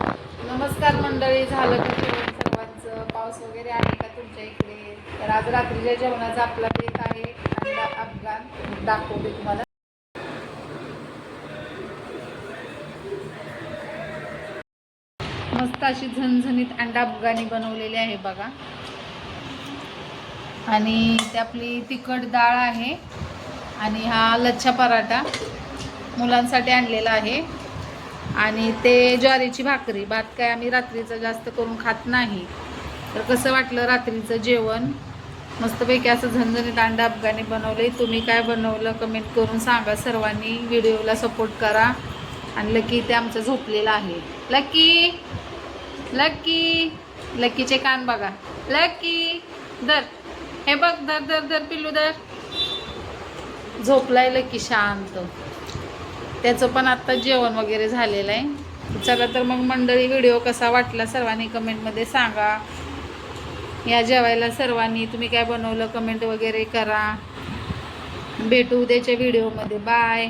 नमस्कार मंडळी झालं का जेवण सर्वांचं? पाऊस वगैरे आहे का तुमच्या इकडे? तर आज रात्रीच्या जेवणाचा आपला बेत आहे. अंडा अफगाण दाखवते तुम्हाला. मस्त अशी झणझणीत अंडा अफगाणी बनवलेली आहे बघा. आणि ते आपली तिखट डाळ आहे. आणि हा लच्छा पराठा मुलांसाठी आणलेला आहे. आणि ते ज्वारीची भाकरी भात काय आम्ही रात्रीचं जास्त करून खात नाही. तर कसं वाटलं रात्रीचं जेवण? मस्तपैकी असं झणझणीत अंडा अफगाणी बनवले तुम्ही काय बनवलं कमेंट करून सांगा. सर्वांनी व्हिडिओला सपोर्ट करा. आणि लकी ते आमचं झोपलेलं आहे. लकी! लकी! लकीचे कान बघा. लकी! दर हे बघ दर दर दर पिल्लू दर झोपलाय लकी शांत. त्याचं पण आत्ता जेवण वगैरे झालेलं आहे. चला तर मग मंडळी व्हिडिओ कसा वाटला सर्वांनी कमेंटमध्ये सांगा. या जेवायला सर्वांनी तुम्ही काय बनवलं कमेंट वगैरे करा. भेटू उद्याच्या व्हिडिओमध्ये बाय